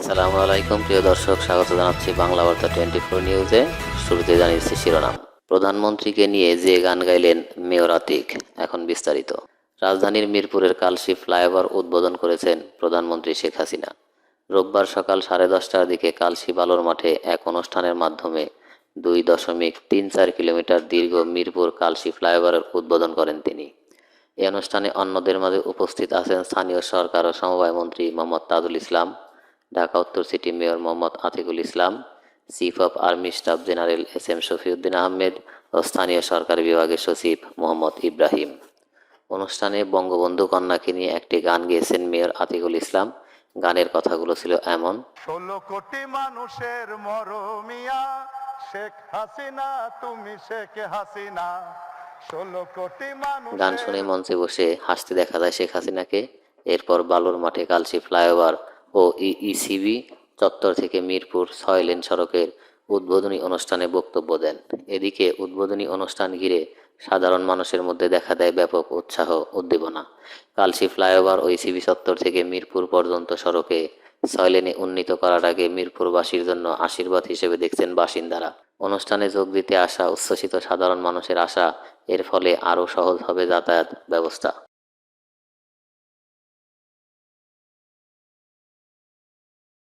আসসালামু আলাইকুম, প্রিয় দর্শক, স্বাগত জানাচ্ছি বাংলা বার্তা টোয়েন্টি ফোর নিউজে। শুরুতে জানিয়েছি শিরোনাম। প্রধানমন্ত্রীকে নিয়ে যে গান গাইলেন মেয়র আতিক, এখন বিস্তারিত। রাজধানীর মিরপুরের কালশি ফ্লাইওভার উদ্বোধন করেছেন প্রধানমন্ত্রী শেখ হাসিনা। রোববার সকাল সাড়ে দশটার দিকে কালশি বালুর মাঠে এক অনুষ্ঠানের মাধ্যমে দুই দশমিক তিন চার কিলোমিটার দীর্ঘ মিরপুর কালশি ফ্লাইওভারের উদ্বোধন করেন তিনি। এই অনুষ্ঠানে অন্যদের মাঝে উপস্থিত আছেন স্থানীয় সরকার ও সমবায় মন্ত্রী মোহাম্মদ তাজুল ইসলাম ঢাকা উত্তর city mayor Mohammad Atiqul Islam chief of army staff general S M Shafiuddin Ahmed ও স্থানীয় সরকার বিভাগের সচিব মোহাম্মদ ইব্রাহিম। অনুষ্ঠানে বঙ্গবন্ধু কন্যাকে নিয়ে একটি গান গেয়েছেন মেয়র আতিকুল ইসলাম। গানের কথাগুলো ছিল এমন ষোলো কোটি মানুষের মরমিয়া শেখ হাসিনা তুমি শেখ হাসিনা। ষোলো কোটি মানুষ গান শুনে মঞ্চে বসে হাসতে দেখা যায় শেখ হাসিনাকে। এরপর বালুর মাঠে কালশি ফ্লাইওভার ও ইসিবি চত্বর থেকে মিরপুর ছয় লেন সড়কের উদ্বোধনী অনুষ্ঠানে বক্তব্য দেন। এদিকে উদ্বোধনী অনুষ্ঠান ঘিরে সাধারণ মানুষের মধ্যে দেখা দেয় ব্যাপক উৎসাহ, উদ্দীপনা। কালশি ফ্লাইওভার ও ইসিবি চত্বর থেকে মিরপুর পর্যন্ত সড়কে ছয় লেনে উন্নীত করার আগে মিরপুরবাসীর জন্য আশীর্বাদ হিসেবে দেখছেন বাসিন্দারা। অনুষ্ঠানে যোগ দিতে আসা উচ্ছ্বসিত সাধারণ মানুষের আশা এর ফলে আরও সহজ হবে যাতায়াত ব্যবস্থা।